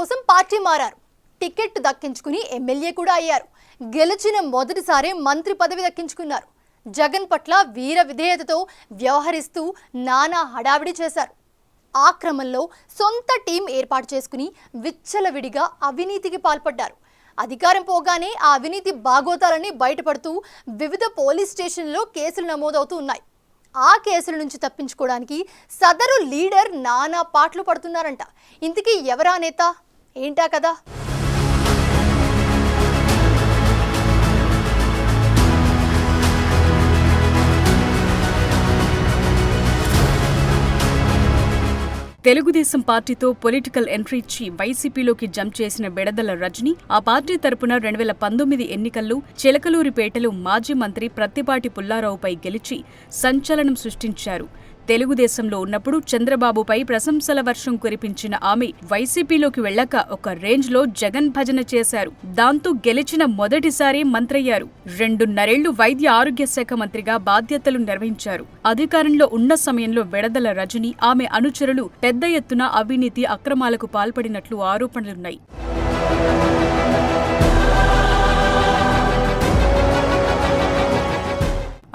కోసం పార్టీ మారారు. Ticket దక్కించుకుని MLA కూడా అయ్యారు. గెలిచిన మొదటిసారి మంత్రి పదవి దక్కించుకున్నారు. జగన్ పట్ల వీర విధేయతతో వ్యవహరిస్తూ నానా హడావిడి చేశారు. ఆ క్రమంలో సొంత టీం ఏర్పాటు చేసుకుని విచ్చలవిడిగా అవినీతికి పాల్పడ్డారు. అధికారం పోగానే ఆ అవినీతి బాగోతాలని బయటపడుతూ వివిధ పోలీస్ స్టేషన్లో కేసులు నమోదవుతూ ఉన్నాయి. ఆ కేసుల నుంచి తప్పించుకోవడానికి సదరు లీడర్ నానా పాటలు పడుతున్నారంట. ఇంతకీ ఎవరా నేత? ఏంటా కదా? తెలుగుదేశం పార్టీతో పొలిటికల్ ఎంట్రీ ఇచ్చి వైసీపీలోకి జంప్ చేసిన బెడదల రజని ఆ పార్టీ తరపున రెండు వేల పంతొమ్మిది ఎన్నికల్లో చిలకలూరిపేటలో మాజీ మంత్రి ప్రత్తిపాటి పుల్లారావుపై గెలిచి సంచలనం సృష్టించారు. తెలుగుదేశంలో ఉన్నప్పుడు చంద్రబాబుపై ప్రశంసల వర్షం కురిపించిన ఆమె వైసీపీలోకి వెళ్ళాక ఒక రేంజ్లో జగన్ భజన చేశారు. దాంతో గెలిచిన మొదటిసారి మంత్రయ్యారు. రెండున్నరేళ్ళు వైద్య ఆరోగ్య శాఖ మంత్రిగా బాధ్యతలు నిర్వహించారు. అధికారంలో ఉన్న సమయంలో విడదల రజని ఆమె అనుచరులు పెద్ద ఎత్తున అవినీతి అక్రమాలకు పాల్పడినట్లు ఆరోపణలున్నాయి.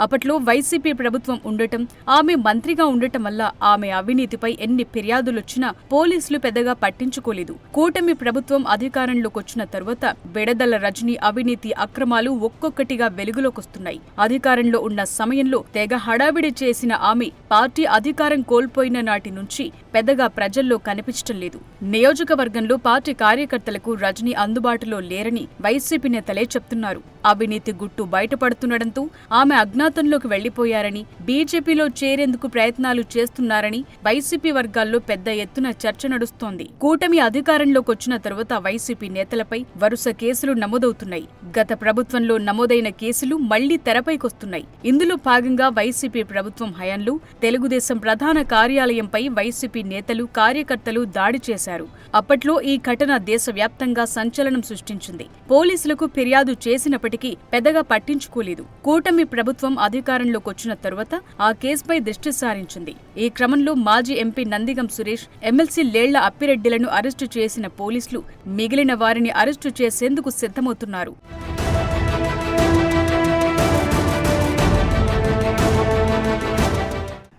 అప్పట్లో వైసీపీ ప్రభుత్వం ఉండటం ఆమె మంత్రిగా ఉండటం వల్ల ఆమె అవినీతిపై ఎన్ని ఫిర్యాదులొచ్చినా పోలీసులు పెద్దగా పట్టించుకోలేదు. కూటమి ప్రభుత్వం అధికారంలోకొచ్చిన తరువాత బెడదల రజనీ అవినీతి అక్రమాలు ఒక్కొక్కటిగా వెలుగులోకొస్తున్నాయి. అధికారంలో ఉన్న సమయంలో తెగ హడావిడి చేసిన ఆమె పార్టీ అధికారం కోల్పోయిన నాటి నుంచి పెద్దగా ప్రజల్లో కనిపించటం లేదు. నియోజకవర్గంలో పార్టీ కార్యకర్తలకు రజనీ అందుబాటులో లేరని వైసీపీ నేతలే చెప్తున్నారు. అవినీతి గుట్టు బయటపడుతుండటంతో ఆమె అజ్ఞాత అజ్ఞాతంలోకి వెళ్ళిపోయారని బీజేపీలో చేరేందుకు ప్రయత్నాలు చేస్తున్నారని వైసీపీ వర్గాల్లో పెద్ద ఎత్తున చర్చ నడుస్తోంది. కూటమి అధికారంలోకి వచ్చిన తరువాత వైసీపీ నేతలపై వరుస కేసులు నమోదవుతున్నాయి. గత ప్రభుత్వంలో నమోదైన కేసులు మళ్ళీ తెరపైకొస్తున్నాయి. ఇందులో భాగంగా వైసీపీ ప్రభుత్వం హయాంలో తెలుగుదేశం ప్రధాన కార్యాలయంపై వైసీపీ నేతలు కార్యకర్తలు దాడి చేశారు. అప్పట్లో ఈ ఘటన దేశవ్యాప్తంగా సంచలనం సృష్టించింది. పోలీసులకు ఫిర్యాదు చేసినప్పటికీ పెద్దగా పట్టించుకోలేదు. కూటమి ప్రభుత్వం అధికారంలోకి వచ్చిన తరువాత ఆ కేసుపై దృష్టి సారించింది. ఈ క్రమంలో మాజీ ఎంపీ నందిగం సురేష్ ఎమ్మెల్సీ లేళ్ళ అప్పిరెడ్డిలను అరెస్టు చేసిన పోలీసులు మిగిలిన వారిని అరెస్టు చేసేందుకు సిద్ధమవుతున్నారు.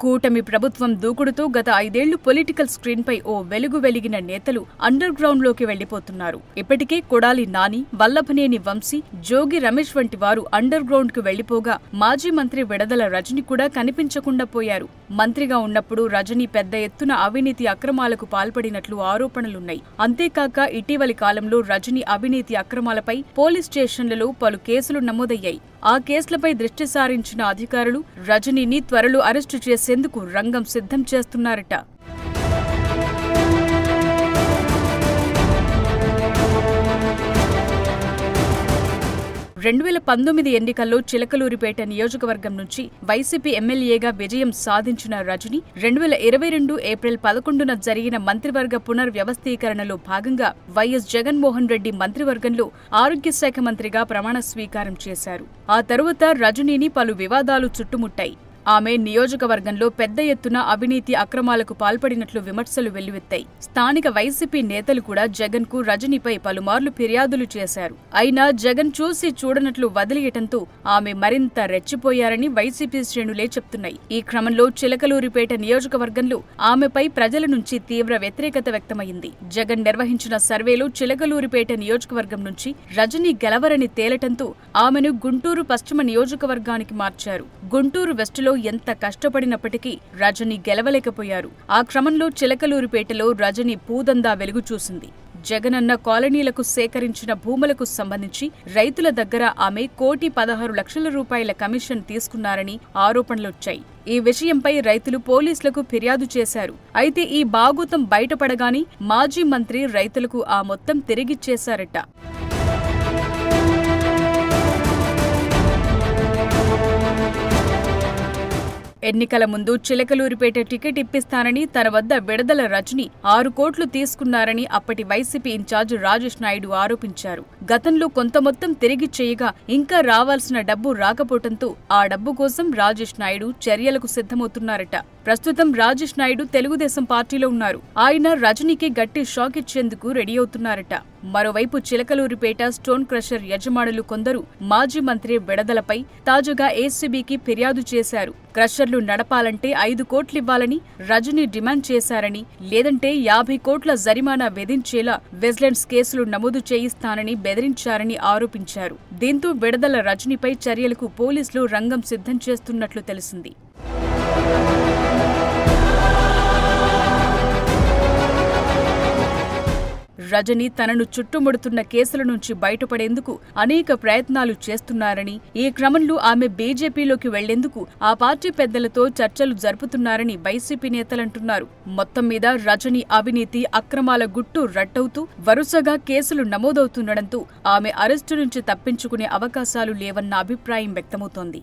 కూటమి ప్రభుత్వం దూకుడుతో గత ఐదేళ్ళు పొలిటికల్ స్క్రీన్పై ఓ వెలుగు వెలిగిన నేతలు అండర్ గ్రౌండ్లోకి వెళ్ళిపోతున్నారు ఇప్పటికే కొడాలి నాని వల్లభనేని వంశీ జోగి రమేష్ వంటి వారు అండర్ గ్రౌండ్కు వెళ్ళిపోగా మాజీ మంత్రి విడదల రజని కూడా కనిపించకుండా పోయారు. మంత్రిగా ఉన్నప్పుడు రజని పెద్ద ఎత్తున అవినీతి అక్రమాలకు పాల్పడినట్లు ఆరోపణలున్నాయి. అంతేకాక ఇటీవలి కాలంలో రజని అవినీతి అక్రమాలపై పోలీస్ స్టేషన్లలో పలు కేసులు నమోదయ్యాయి. ఆ కేసులపై దృష్టి సారించిన అధికారులు రజనీని త్వరలో అరెస్టు చేసేందుకు రంగం సిద్ధం చేస్తున్నారట. రెండు వేల పంతొమ్మిది ఎన్నికల్లో చిలకలూరిపేట నియోజకవర్గం నుంచి వైసీపీ ఎమ్మెల్యేగా విజయం సాధించిన రజని రెండు వేల ఇరవై రెండు ఏప్రిల్ పదకొండున జరిగిన మంత్రివర్గ పునర్వ్యవస్థీకరణలో భాగంగా వైఎస్ జగన్మోహన్ రెడ్డి మంత్రివర్గంలో ఆరోగ్య శాఖ మంత్రిగా ప్రమాణ స్వీకారం చేశారు. ఆ తరువాత రజనీని పలు వివాదాలు చుట్టుముట్టాయి. ఆమె నియోజకవర్గంలో పెద్ద ఎత్తున అవినీతి అక్రమాలకు పాల్పడినట్లు విమర్శలు వెల్లువెత్తాయి. స్థానిక వైసీపీ నేతలు కూడా జగన్కు రజనీపై పలుమార్లు ఫిర్యాదులు చేశారు. అయినా జగన్ చూసి చూడనట్లు వదిలియటంతో ఆమె మరింత రెచ్చిపోయారని వైసీపీ శ్రేణులే చెప్తున్నాయి. ఈ క్రమంలో చిలకలూరిపేట నియోజకవర్గంలో ఆమెపై ప్రజల నుంచి తీవ్ర వ్యతిరేకత వ్యక్తమైంది. జగన్ నిర్వహించిన సర్వేలో చిలకలూరిపేట నియోజకవర్గం నుంచి రజనీ గెలవరని తేలటంతో ఆమెను గుంటూరు పశ్చిమ నియోజకవర్గానికి మార్చారు. గుంటూరు వెస్టులో ఎంత కష్టపడినప్పటికీ రజని గెలవలేకపోయారు. ఆ క్రమంలో చిలకలూరిపేటలో రజని పూదందా వెలుగు చూసింది. జగనన్న కాలనీలకు సేకరించిన భూములకు సంబంధించి రైతుల దగ్గర ఆమె కోటి పదహారు లక్షల రూపాయల కమిషన్ తీసుకున్నారని ఆరోపణలొచ్చాయి. ఈ విషయంపై రైతులు పోలీసులకు ఫిర్యాదు చేశారు. అయితే ఈ బాగోతం బయటపడగానే మాజీ మంత్రి రైతులకు ఆ మొత్తం తిరిగిచ్చేశారట. ఎన్నికల ముందు చిలకలూరిపేట టికెట్ ఇప్పిస్తానని తన వద్ద విడదల రజని ఆరు కోట్లు తీసుకున్నారని అప్పటి వైసీపీ ఇన్ఛార్జ్ రాజేష్ నాయుడు ఆరోపించారు. గతంలో కొంత మొత్తం తిరిగి చేయగా ఇంకా రావాల్సిన డబ్బు రాకపోవడంతో ఆ డబ్బు కోసం రాజేష్ నాయుడు చర్యలకు సిద్ధమవుతున్నారట. ప్రస్తుతం రాజేష్ నాయుడు తెలుగుదేశం పార్టీలో ఉన్నారు. ఆయన రజనీకి గట్టి షాక్ ఇచ్చేందుకు రెడీ అవుతున్నారట. మరోవైపు చిలకలూరిపేట స్టోన్ క్రషర్ యజమానులు కొందరు మాజీ మంత్రి విడదలపై తాజాగా ఏసీబీకి ఫిర్యాదు చేశారు. క్రషర్లు నడపాలంటే ఐదు కోట్లివ్వాలని రజని డిమాండ్ చేశారని లేదంటే యాభై కోట్ల జరిమానా విధించేలా విజిలెన్స్ కేసులు నమోదు చేయిస్తానని బెదిరించారని ఆరోపించారు. దీంతో విడదల రజనీపై చర్యలకు పోలీసులు రంగం సిద్ధం చేస్తున్నట్లు తెలిసింది. రజని తనను చుట్టుముడుతున్న కేసుల నుంచి బయటపడేందుకు అనేక ప్రయత్నాలు చేస్తున్నారని ఈ క్రమంలో ఆమె బీజేపీలోకి వెళ్ళేందుకు ఆ పార్టీ పెద్దలతో చర్చలు జరుపుతున్నారని వైసీపీ నేతలంటున్నారు. మొత్తం మీద రజని అవినీతి అక్రమాల గుట్టు రట్టవుతూ వరుసగా కేసులు నమోదవుతుండటంతో ఆమె అరెస్టు నుంచి తప్పించుకునే అవకాశాలు లేవన్న అభిప్రాయం వ్యక్తమవుతోంది.